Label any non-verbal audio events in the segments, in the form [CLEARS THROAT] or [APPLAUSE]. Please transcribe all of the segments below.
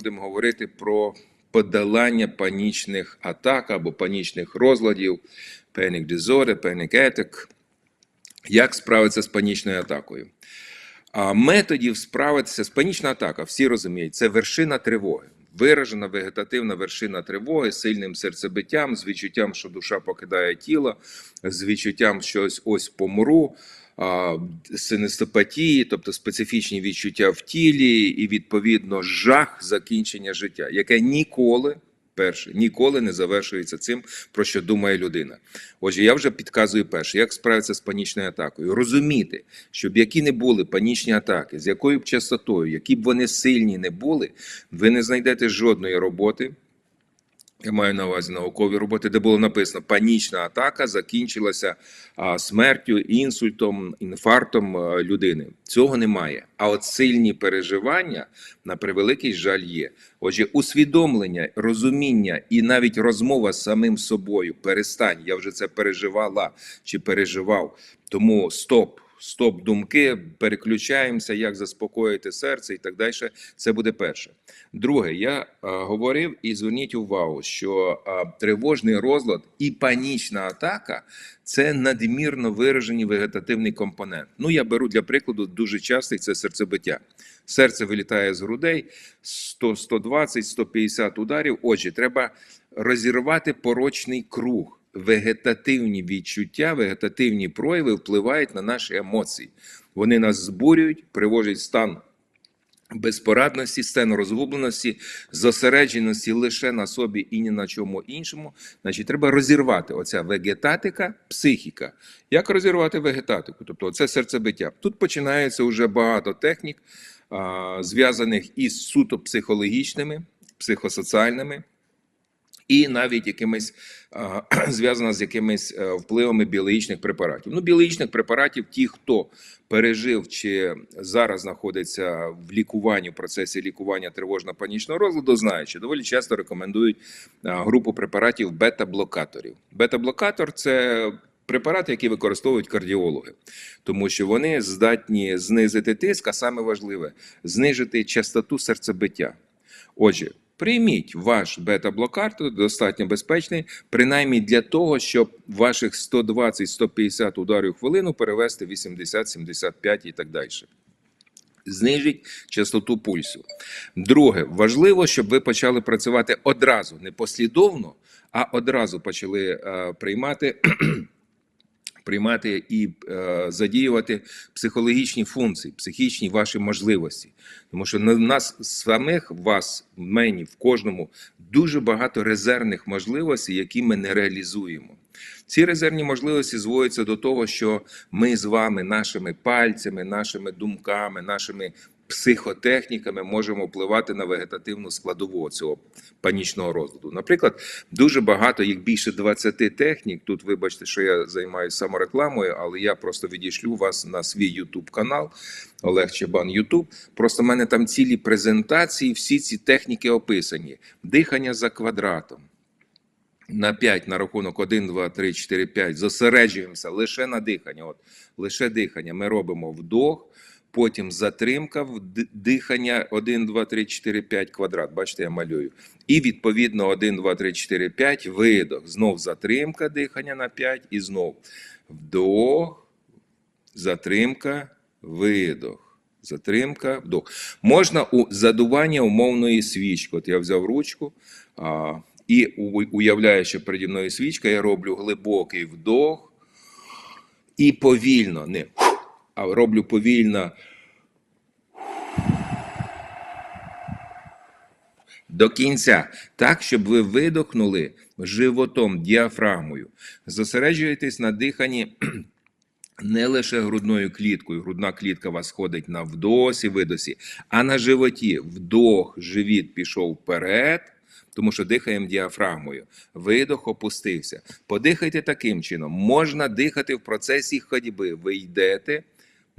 будемо говорити про подолання панічних атак або панічних розладів, panic disorder, panic attack. Як справитися з панічною атакою? А методів справитися з панічна атака, всі розуміють, це вершина тривоги. Виражена вегетативна вершина тривоги сильним серцебиттям, з відчуттям, що душа покидає тіло, з відчуттям, що ось ось помру, синестопатії, тобто специфічні відчуття в тілі, і відповідно жах закінчення життя, яке ніколи. Перше, ніколи не завершується цим, про що думає людина. Отже, я вже підказую перше, як справитися з панічною атакою. Розуміти, щоб які не були панічні атаки, з якою б частотою, які б вони сильні не були, ви не знайдете жодної роботи. Я маю на увазі наукові роботи, де було написано панічна атака закінчилася смертю, інсультом, інфарктом людини. Цього немає. А от сильні переживання на превеликий жаль є. Отже, усвідомлення, розуміння і навіть розмова з самим собою. Перестань, я вже це переживала чи переживав. Тому стоп. Стоп, думки, переключаємося, як заспокоїти серце і так далі. Це буде перше. Друге, я а, говорив і зверніть увагу, що а, тривожний розлад і панічна атака це надмірно виражений вегетативний компонент. Ну, я беру для прикладу дуже частий це серцебиття. Серце вилітає з грудей 100, 120, 150 ударів. Отже, треба розірвати порочний круг вегетативні відчуття, вегетативні прояви впливають на наші емоції. Вони нас збурюють, приводять стан безпорадності, стан розгубленості, зосередженості лише на собі і ні на чому іншому. Значить, треба розірвати оця вегетатика, психіка. Як розірвати вегетатику? Тобто, це серцебиття. Тут починається вже багато технік, зв'язаних із суто психологічними, психосоціальними і навіть якимись [CLEARS THROAT] зв'язана з якимись е, впливами біологічних препаратів. Ну, біологічних препаратів, ті, хто пережив чи зараз знаходиться в лікуванні в процесі лікування тривожно-панічного розладу, знають, що доволі часто рекомендують групу препаратів бета-блокаторів. Бета-блокатор це Препарати, які використовують кардіологи, тому що вони здатні знизити тиск, а саме важливе знижити частоту серцебиття. Отже, прийміть ваш бета-блокатор, достатньо безпечний, принаймні для того, щоб ваших 120-150 ударів хвилину перевести 80-75 і так далі. Знижіть частоту пульсу. Друге, важливо, щоб ви почали працювати одразу, не послідовно, а одразу почали е, приймати. Приймати і е, задіювати психологічні функції, психічні ваші можливості, тому що на нас самих, вас, в мені, в кожному дуже багато резервних можливостей, які ми не реалізуємо. Ці резервні можливості зводяться до того, що ми з вами, нашими пальцями, нашими думками, нашими психотехніками можемо впливати на вегетативну складову цього панічного розладу. Наприклад, дуже багато, їх більше 20 технік. Тут, вибачте, що я займаюся саморекламою, але я просто відійшлю вас на свій YouTube канал Олег Чебан Ютуб. Просто в мене там цілі презентації, всі ці техніки описані: дихання за квадратом. На 5 на рахунок 1, 2, 3, 4, 5 зосереджуємося лише на дихання. От лише дихання. Ми робимо вдох, потім затримка в дихання 1, 2, 3, 4, 5 квадрат. Bачите, я малюю. І відповідно 1, 2, 3, 4, 5 видох. Знов затримка дихання на 5 і знов вдох, затримка, видох. Затримка, вдох. Можна у задування умовної свічки. От я взяв ручку а, і уявляю, що переді мною свічка, я роблю глибокий вдох і повільно, не а роблю повільно. До кінця, так, щоб ви видохнули животом, діафрагмою. Зосереджуєтесь на диханні [CLEARS THROAT] не лише грудною кліткою. Грудна клітка вас ходить на вдосі, видосі, а на животі. Вдох, живіт пішов вперед, тому що дихаємо діафрагмою. Видох опустився. Подихайте таким чином. Можна дихати в процесі ходьби. Ви йдете.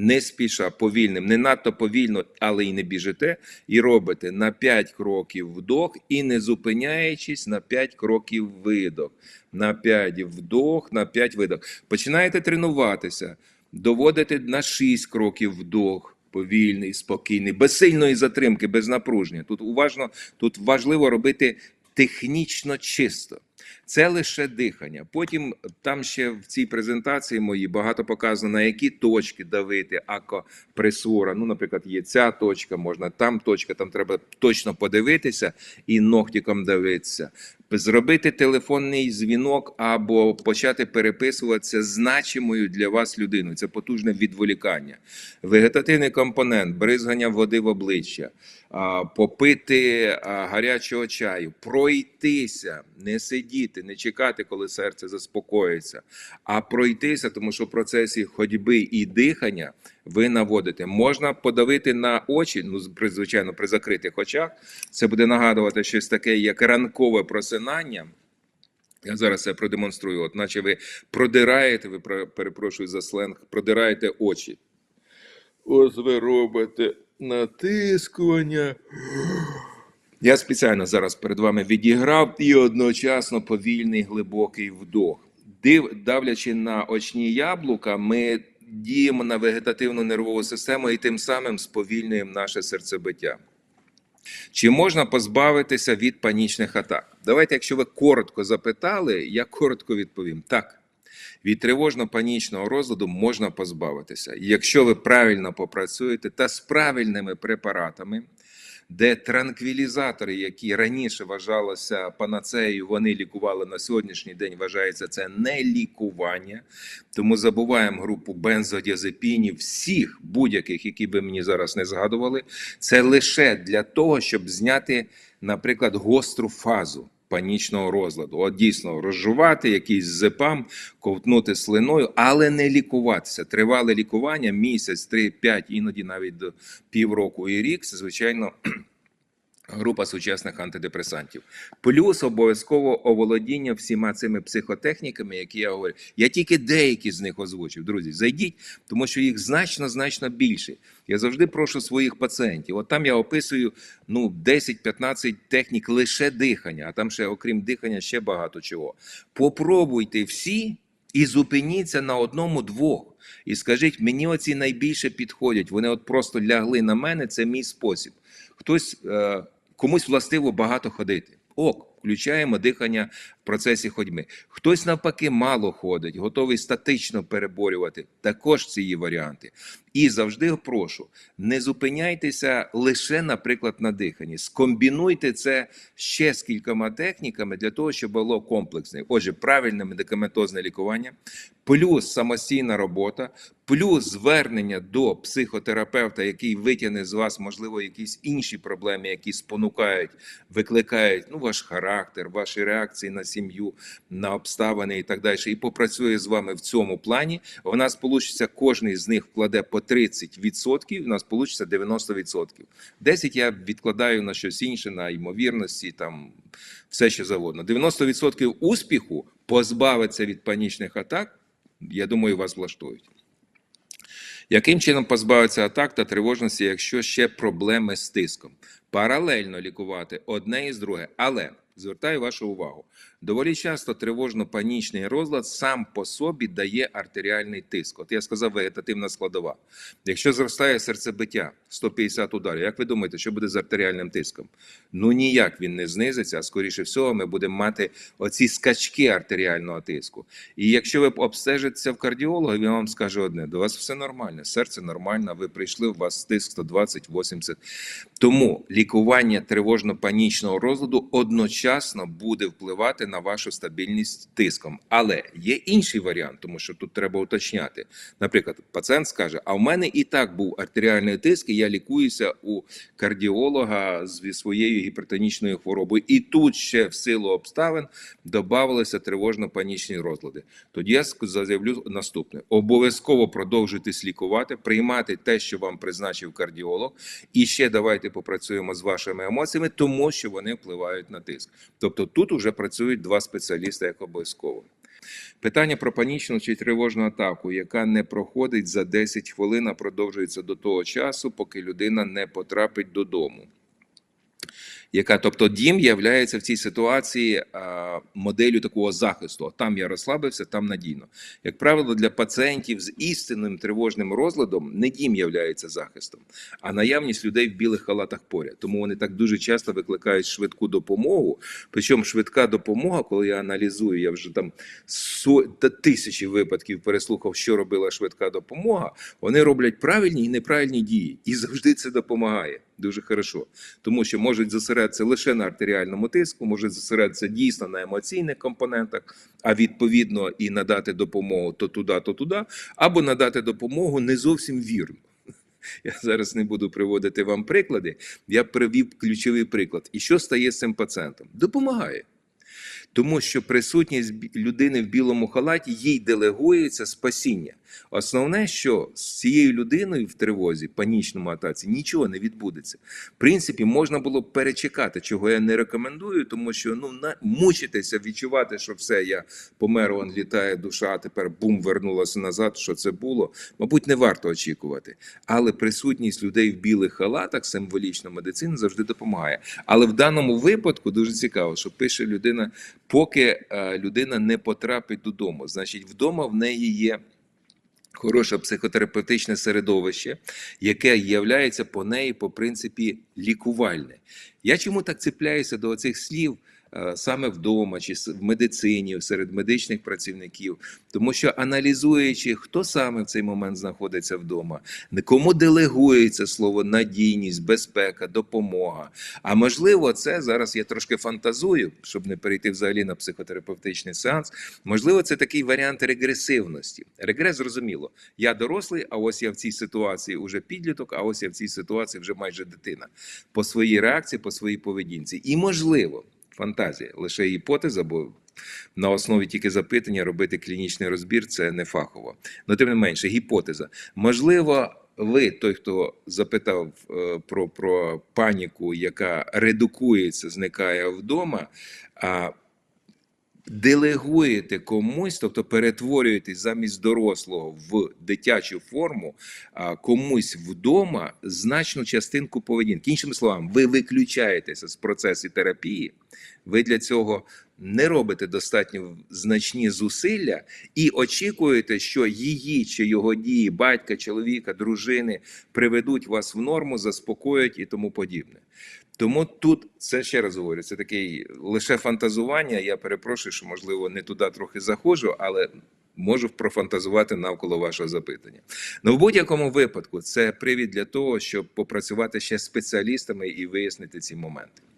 Не спіша повільним, не надто повільно, але й не біжите, і робите на 5 кроків вдох і не зупиняючись на 5 кроків видох. На 5 вдох, на 5 видох. Починаєте тренуватися, доводите на 6 кроків вдох, повільний, спокійний, без сильної затримки, без напруження. Тут уважно, тут важливо робити технічно чисто. Це лише дихання. Потім там ще в цій презентації моїй багато показано, на які точки давити акопресура. Ну, наприклад, є ця точка, можна там точка, там треба точно подивитися і ногтіком дивитися. Зробити телефонний дзвінок або почати переписуватися значимою для вас людиною. Це потужне відволікання. Вегетативний компонент, бризгання води в обличчя, попити гарячого чаю, пройтися, не сидіти, не чекати, коли серце заспокоїться, а пройтися, тому що в процесі ходьби і дихання ви наводите. Можна подавити на очі, ну звичайно, при закритих очах. Це буде нагадувати щось таке, як ранкове просинання. Я зараз це продемонструю. От, наче ви продираєте, ви перепрошую за сленг, продираєте очі. Ось ви робите натискування. Я спеціально зараз перед вами відіграв і одночасно повільний глибокий вдох. Див, давлячи на очні яблука, ми діємо на вегетативну нервову систему і тим самим сповільнюємо наше серцебиття. Чи можна позбавитися від панічних атак? Давайте, якщо ви коротко запитали, я коротко відповім: так. Від тривожно-панічного розладу можна позбавитися, якщо ви правильно попрацюєте та з правильними препаратами, де транквілізатори, які раніше вважалися панацеєю, вони лікували на сьогоднішній день. Вважається це не лікування. Тому забуваємо групу бензодіазепінів, всіх будь-яких, які би мені зараз не згадували. Це лише для того, щоб зняти, наприклад, гостру фазу. Панічного розладу, от дійсно розжувати якийсь зепам, ковтнути слиною, але не лікуватися. Тривале лікування місяць, три, п'ять, іноді навіть до півроку і рік. Це звичайно [CLEARS THROAT] група сучасних антидепресантів. Плюс обов'язково оволодіння всіма цими психотехніками, які я говорю. Я тільки деякі з них озвучив. Друзі, зайдіть, тому що їх значно значно більше. Я завжди прошу своїх пацієнтів. От там я описую ну 10-15 технік лише дихання, а там ще, окрім дихання, ще багато чого. Попробуйте всі і зупиніться на одному-двох. І скажіть, мені оці найбільше підходять. Вони от просто лягли на мене. Це мій спосіб. Хтось е, комусь властиво багато ходити. Ок, включаємо дихання в процесі ходьби. Хтось навпаки мало ходить, готовий статично переборювати. Також ці варіанти. І завжди прошу: не зупиняйтеся лише, наприклад, на диханні. Скомбінуйте це ще з кількома техніками для того, щоб було комплексне. Отже, правильне медикаментозне лікування, плюс самостійна робота, плюс звернення до психотерапевта, який витягне з вас, можливо, якісь інші проблеми, які спонукають, викликають ну, ваш характер, ваші реакції на сім'ю, на обставини і так далі, і попрацює з вами в цьому плані. У нас вийде, кожний з них вкладе по 30%, у нас вийде 90%. 10 я відкладаю на щось інше, на ймовірності, там все що завгодно. 90% успіху позбавиться від панічних атак. Я думаю, вас влаштують. Яким чином позбавитися атак та тривожності, якщо ще проблеми з тиском? Паралельно лікувати одне із друге, але звертаю вашу увагу. Доволі часто тривожно-панічний розлад сам по собі дає артеріальний тиск. От я сказав, вегетативна складова. Якщо зростає серцебиття 150 ударів, як ви думаєте, що буде з артеріальним тиском? Ну ніяк він не знизиться, а скоріше всього, ми будемо мати оці скачки артеріального тиску. І якщо ви обстежитеся в кардіолога, він вам скаже одне: до вас все нормально, серце нормально, ви прийшли, у вас тиск 120-80. Тому лікування тривожно-панічного розладу одночасно буде впливати на вашу стабільність тиском. Але є інший варіант, тому що тут треба уточняти. Наприклад, пацієнт скаже: А в мене і так був артеріальний тиск, і я лікуюся у кардіолога зі своєю гіпертонічною хворобою. І тут ще в силу обставин додавалися тривожно-панічні розлади. Тоді я заявлю наступне: обов'язково продовжуйтесь лікувати, приймати те, що вам призначив кардіолог, і ще давайте попрацюємо з вашими емоціями, тому що вони впливають на тиск. Тобто тут уже працюють два спеціалісти як обов'язково. Питання про панічну чи тривожну атаку, яка не проходить за 10 хвилин, а продовжується до того часу, поки людина не потрапить додому. Яка, тобто, дім є в цій ситуації моделлю такого захисту. Там я розслабився, там надійно. Як правило, для пацієнтів з істинним тривожним розладом не дім є захистом, а наявність людей в білих халатах поряд. Тому вони так дуже часто викликають швидку допомогу. Причому швидка допомога, коли я аналізую, я вже там та тисячі випадків переслухав, що робила швидка допомога. Вони роблять правильні і неправильні дії, і завжди це допомагає. Дуже хорошо, тому що можуть зосередитися лише на артеріальному тиску, можуть зосередитися дійсно на емоційних компонентах, а відповідно і надати допомогу то туди, то туди, або надати допомогу не зовсім вірно. [LAUGHS] Я зараз не буду приводити вам приклади. Я привів ключовий приклад. І що стає з цим пацієнтом? Допомагає. Тому що присутність людини в білому халаті їй делегується спасіння. Основне, що з цією людиною в тривозі, панічному атаці, нічого не відбудеться. В принципі, можна було б перечекати, чого я не рекомендую, тому що ну на мучитися, відчувати, що все, я помер, он літає душа, а тепер бум вернулася назад. Що це було? Мабуть, не варто очікувати. Але присутність людей в білих халатах, символічна медицина завжди допомагає. Але в даному випадку дуже цікаво, що пише людина, поки е, людина не потрапить додому. Значить, вдома в неї є. Хороше психотерапевтичне середовище, яке являється по неї по принципі лікувальне. Я чому так цепляюся до цих слів саме вдома чи в медицині, серед медичних працівників, тому що аналізуючи, хто саме в цей момент знаходиться вдома, кому делегується слово надійність, безпека, допомога. А можливо, це зараз я трошки фантазую, щоб не перейти взагалі на психотерапевтичний сеанс. Можливо, це такий варіант регресивності. Регрес зрозуміло. Я дорослий, а ось я в цій ситуації уже підліток, а ось я в цій ситуації вже майже дитина. По своїй реакції, по своїй поведінці. І можливо, фантазія, лише гіпотеза, бо на основі тільки запитання робити клінічний розбір це не фахово. Ну, тим не менше, гіпотеза. Можливо, ви, той, хто запитав е, про, про паніку, яка редукується, зникає вдома. А делегуєте комусь, тобто перетворюєтесь замість дорослого в дитячу форму, комусь вдома значну частинку поведінки. Іншими словами, ви виключаєтеся з процесу терапії, ви для цього не робите достатньо значні зусилля і очікуєте, що її чи його дії, батька, чоловіка, дружини приведуть вас в норму, заспокоять і тому подібне. Тому тут це ще раз говорю, це таке лише фантазування. Я перепрошую, що можливо не туди трохи заходжу, але можу профантазувати навколо вашого запитання. Ну в будь-якому випадку це привід для того, щоб попрацювати ще з спеціалістами і вияснити ці моменти.